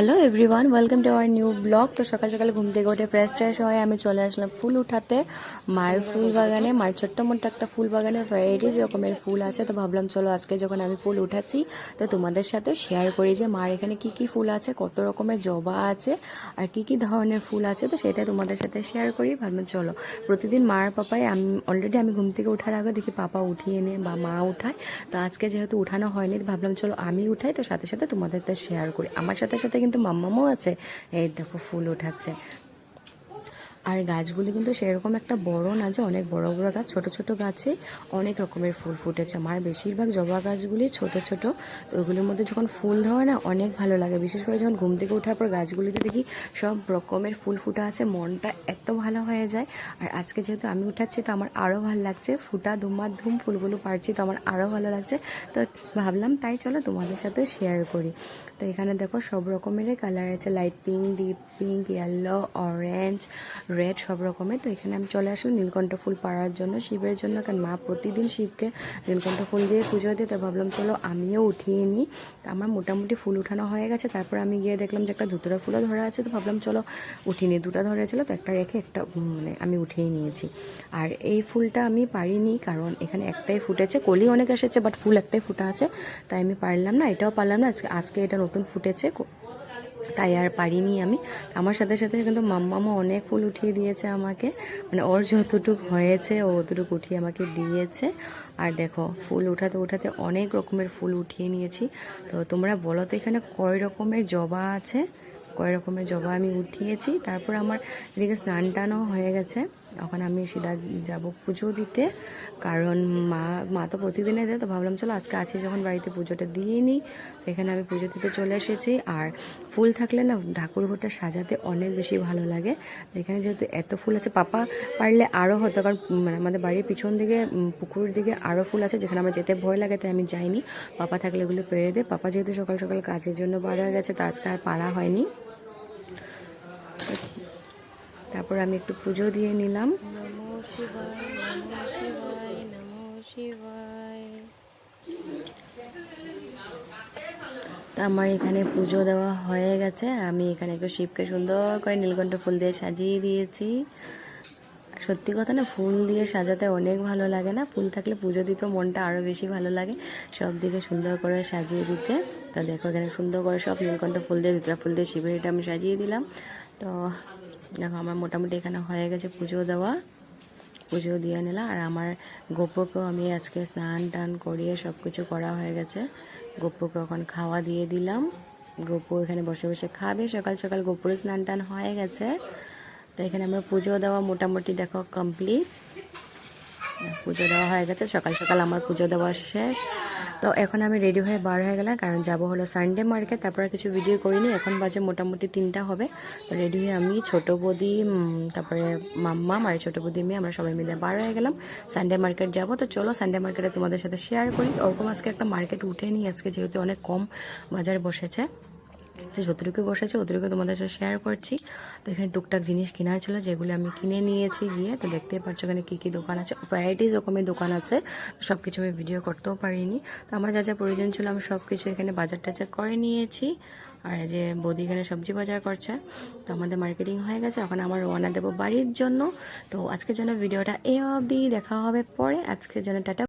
Hello everyone welcome to our new blog তো সকাল সকালে ঘুম থেকে উঠে ফ্রেশ ট্রেশ হয়ে আমি চলে আসলাম ফুল উঠাতে। মায়ের ফুল বাগানে, মায়ের ছোট্ট মোট্ট একটা ফুল বাগানে ভ্যারাইটিস রকমের ফুল আছে। তো ভাবলাম, চলো আজকে যখন আমি ফুল উঠাচ্ছি, তো তোমাদের সাথে শেয়ার করি যে মার এখানে কি কি ফুল আছে, কত রকমের জবা আছে, আর কি কি ধরনের ফুল আছে। তো সেটা তোমাদের সাথে শেয়ার করি। ভাবলাম, চলো। প্রতিদিন মার পাপাই আমি অলরেডি আমি ঘুম থেকে ওঠার আগে দেখি পাপা উঠিয়ে নে বা মা উঠায়। তো আজকে যেহেতু উঠানো হয়নি ভাবলাম, চলো আমি উঠাই। তো সাথে সাথে তোমাদের শেয়ার করি। আমার সাথে সাথে কিন্তু মাম্মামও আছে। এই দেখো ফুল ওঠাচ্ছে। আর গাছগুলি কিন্তু সেরকম একটা বড় না যে অনেক বড় বড় গাছ, ছোট ছোট গাছে অনেক রকমের ফুল ফুটেছে। আমার বেশিরভাগ জবা গাছগুলি ছোট ছোট ওইগুলোর মধ্যে যখন ফুল ধরে না, অনেক ভালো লাগে। বিশেষ করে যখন ঘুম থেকে ওঠার পর গাছগুলিতে দেখি সব রকমের ফুল ফুটা আছে, মনটা এত ভালো হয়ে যায়। আর আজকে যেহেতু আমি উঠাচ্ছি, তো আমার আরও ভালো লাগছে। ফুটা ধুমার ধুম ফুলগুলো পারছি, তো আমার আরও ভালো লাগছে। তো ভাবলাম তাই চলো তোমাদের সাথে শেয়ার করি। তো এখানে দেখো সব রকমেরই কালার আছে। Light pink deep pink yellow orange red সব রকমের তো এখানে আমি চলে আসলাম নীলকণ্ঠ ফুল পাড়ার জন্য। শিবের জন্য, কারণ মা প্রতিদিন শিবকে নীলকণ্ঠ ফুল দিয়ে পুজো দিয়ে তো ভাবলাম, চলো আমিও উঠিয়ে নিই। আমার মোটামুটি ফুল উঠানো হয়ে গেছে। তারপর আমি গিয়ে দেখলাম যে একটা ধুতরা ফুলও ধরা আছে। তো ভাবলাম, চলো উঠিয়ে নিই। দুটো ধরা ছিল, তো একটা রেখে একটা মানে আমি উঠিয়ে নিয়েছি। আর এই ফুলটা আমি পারিনি, কারণ এখানে একটাই ফুটেছে। কলি অনেক এসেছে বাট ফুল একটাই ফুটা আছে। তাই আমি পারলাম না, এটাও পারলাম না। আজকে আজকে এটা নতুন ফুটেছে। তাই আর পারিনি আমি। আমার সাথে সাথে কিন্তু মাম্মামও অনেক ফুল উঠিয়ে দিয়েছে আমাকে। মানে ওর যতটুকু হয়েছে, ও অতটুকু উঠিয়ে আমাকে দিয়েছে। আর দেখো, ফুল উঠাতে উঠাতে অনেক রকমের ফুল উঠিয়ে নিয়েছি। তো তোমরা বলো তো এখানে কয় রকমের জবা আছে? কয় রকমের জবা আমি উঠিয়েছি? তারপর আমার এদিকে স্নান টানও হয়ে গেছে। তখন আমি সিধা যাব পুজো দিতে। কারণ মা মা তো প্রতিদিনে দেয় তো ভাবলাম চলো আজকে আছি যখন বাড়িতে পুজোটা দিয়ে নিই। তো এখানে আমি পুজো দিতে চলে এসেছি। আর ফুল থাকলে না ঠাকুর ঘরটা সাজাতে অনেক বেশি ভালো লাগে। এখানে যেহেতু এত ফুল আছে, পাপা পারলে আরও হতো। কারণ মানে আমাদের বাড়ির পিছন দিকে পুকুরের দিকে আরও ফুল আছে, যেখানে আমার যেতে ভয় লাগে, তাই আমি যাইনি। পাপা থাকলে এগুলো পেরে দেয় পাপা যেহেতু সকাল সকাল কাজের জন্য হয়ে গেছে, তো আজকে আর পারা হয়নি। তারপর আমি একটু পুজো দিয়ে নিলাম। তো আমার এখানে পুজো দেওয়া হয়ে গেছে। আমি এখানে একটু শিবকে সুন্দর করে নীলকণ্ঠ ফুল দিয়ে সাজিয়ে দিয়েছি। সত্যি কথা না, ফুল দিয়ে সাজাতে অনেক ভালো লাগে না। ফুল থাকলে পুজো দিতেও মনটা আরও বেশি ভালো লাগে। সব দিকে সুন্দর করে সাজিয়ে দিতে। তো দেখো এখানে সুন্দর করে সব নীলকণ্ঠ ফুল দিয়ে দিতলা ফুল দিয়ে শিবের আমি সাজিয়ে দিলাম। তো দেখো, আমার মোটামুটি এখানে হয়ে গেছে পুজো দেওয়া। পুজো দিয়ে নিলাম, আর আমার গোপুকেও আমি আজকে স্নান টান করিয়ে সব কিছু করা হয়ে গেছে। গোপুকে এখন খাওয়া দিয়ে দিলাম। গোপু এখানে বসে বসে খাবে। সকাল সকাল গোপুরে স্নান টান হয়ে গেছে। তো এখানে আমার পুজো দেওয়া মোটামুটি দেখো কমপ্লিট পুজো দেওয়া হয়ে গেছে, সকাল সকাল আমার পুজো দেওয়া শেষ। তো এখন আমি রেডি হয়ে বার হয়ে গেলাম, কারণ যাব হলো সানডে মার্কেট তারপর কিছু ভিডিও করিনি, এখন বাজে মোটামুটি তিনটা হবে। তো রেডি হয়ে আমি ছোটো বদি তারপরে মাম্মা, আর ছোটো বদি মেয়ে, আমরা সবাই মিলে বার হয়ে গেলাম। সানডে মার্কেট যাব, তো চলো সানডে মার্কেটে তোমাদের সাথে শেয়ার করি। ওরকম আজকে একটা মার্কেট উঠে নিই আজকে যেহেতু অনেক কম বাজার বসেছে। যতটুকু বসেছে, অতটুকু তোমাদের সাথে শেয়ার করছি। তো এখানে টুকটাক জিনিস কেনার ছিল, যেগুলো আমি কিনে নিয়েছি গিয়ে। তো দেখতেই পাচ্ছ এখানে কী কী দোকান আছে। ভ্যারাইটিস রকমের দোকান আছে। সব কিছু আমি ভিডিও করতেও পারিনি। তো আমার যা যা প্রয়োজন ছিল, আমি সব কিছু এখানে বাজার টাজার করে নিয়েছি। আর যে বৌদি এখানে সবজি বাজার করছে। তো আমাদের মার্কেটিং হয়ে গেছে। এখন আমার রওনা দেবো বাড়ির জন্য। তো আজকের জন্য ভিডিওটা এ অবধি। দেখা হবে পরে। আজকের জন্য টাটা।